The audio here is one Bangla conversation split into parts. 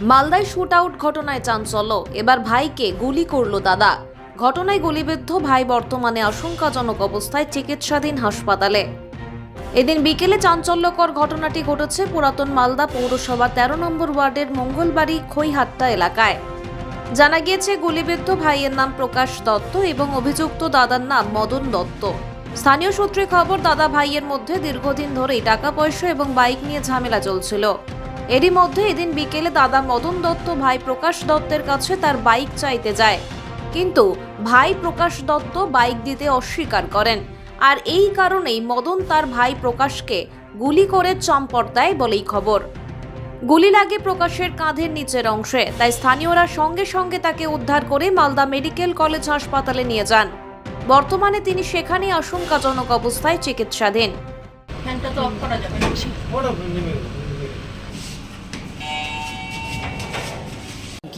মালদায় শুট আউট ঘটনায় চাঞ্চল্য। এবার ভাইকে গুলি করল দাদা। ঘটনায় গুলিবিদ্ধ ভাই বর্তমানে আশঙ্কাজনক অবস্থায় চিকিৎসাধীন হাসপাতালে। এদিন বিকেলে চাঞ্চল্যকর ঘটনাটি ঘটেছে পুরাতন মালদা পৌরসভা তেরো নম্বর ওয়ার্ডের মঙ্গলবাড়ি খৈহাট্টা এলাকায়। জানা গিয়েছে, গুলিবিদ্ধ ভাইয়ের নাম প্রকাশ দত্ত এবং অভিযুক্ত দাদার নাম মদন দত্ত। স্থানীয় সূত্রে খবর, দাদা ভাইয়ের মধ্যে দীর্ঘদিন ধরেই টাকা পয়সা এবং বাইক নিয়ে ঝামেলা চলছিল। এরই মধ্যে এদিন বিকেলে দাদা মদন দত্ত ভাই প্রকাশ দত্তের কাছে তার বাইক চাইতে যায়। কিন্তু ভাই প্রকাশ দত্ত বাইক দিতে অস্বীকার করেন। আর এই কারণেই মদন তার ভাই প্রকাশকে গুলি করে চম্পট দেয় বলেই খবর। গুলি লাগে প্রকাশের কাঁধের নিচের অংশে তাই স্থানীয়রা সঙ্গে সঙ্গে তাকে উদ্ধার করে মালদা মেডিকেল কলেজ হাসপাতালে নিয়ে যান। বর্তমানে তিনি সেখানেই আশঙ্কাজনক অবস্থায় চিকিৎসাধীন। ফ্যানটা তো অফ করা যাবে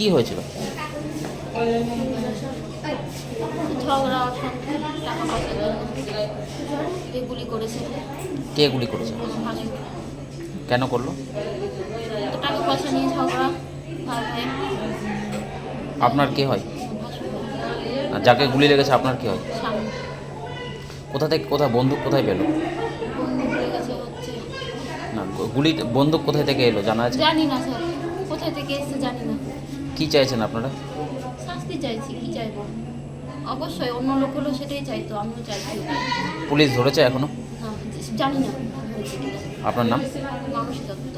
কি হয়েছিল? কে গুলি করেছে? কেন করল? আপনার কে হয়? যাকে গুলি লেগেছে, আপনার কি হয়? কোথা থেকে কোথায় বন্দুক কোথায় পেল? না গুলি বন্দুক কোথায় থেকে এলো? জানা আছে? জানি না, স্যার। কোথায় থেকে এসছে জানি না। কি চাইছেন আপনারা? শাস্তি চাইছি কি চাইব? অবশ্যই অন্য লোক হলো সেটাই চাইতো আমিও চাইছি। পুলিশ ধরেছে এখনও? জানি না। আপনার নাম? মানুষ দত্ত।